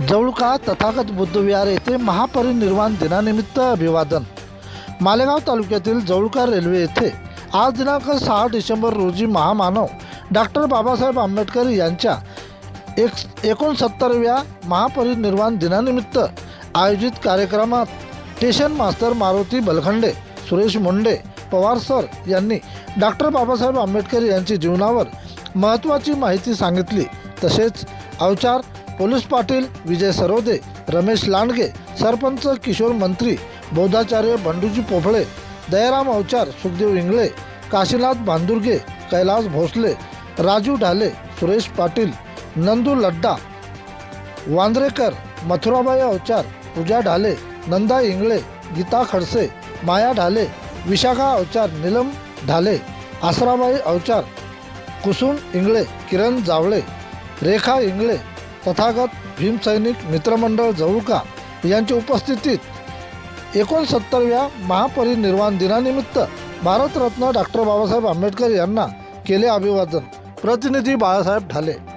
जवळका तथागत बुद्धविहार येथे महापरिनिर्वाण दिनानिमित्त अभिवादन. मालेगाव तालुक्यातील जवळका रेल्वे येथे आज दिनांक सहा डिसेंबर रोजी महामानव डॉक्टर बाबासाहेब आंबेडकर यांच्या एक एकोणसत्तरव्या महापरिनिर्वाण दिनानिमित्त आयोजित कार्यक्रमात station master Maruti Balkhande Suresh Munde Pawar sir यांनी डॉक्टर बाबासाहेब आंबेडकर यांच्या जीवनावर महत्त्वाची माहिती सांगितली. तसेच अवचार पोलीस पाटील विजय सरोदे रमेश लांडगे सरपंच किशोर मंत्री बौद्धाचार्य बंडूजी पोफळे दयाराम अवचार सुखदेव इंगळे काशीनाथ बांदुर्गे कैलास भोसले राजू ढाले सुरेश पाटील नंदू लड्डा वांद्रेकर मथुराबाई अवचार पूजा ढाले नंदा इंगळे गीता खडसे माया ढाले विशाखा अवचार नीलम ढाले आसराबाई अवचार कुसुम इंगळे किरण जावळे रेखा इंगळे तथागत भीमसैनिक मित्रमंडळ जवळका यांच्या उपस्थितीत एकोणसत्तरव्या महापरिनिर्वाण दिनानिमित्त भारतरत्न डॉक्टर बाबासाहेब आंबेडकर यांना केले अभिवादन. प्रतिनिधी बाळासाहेब ढाले.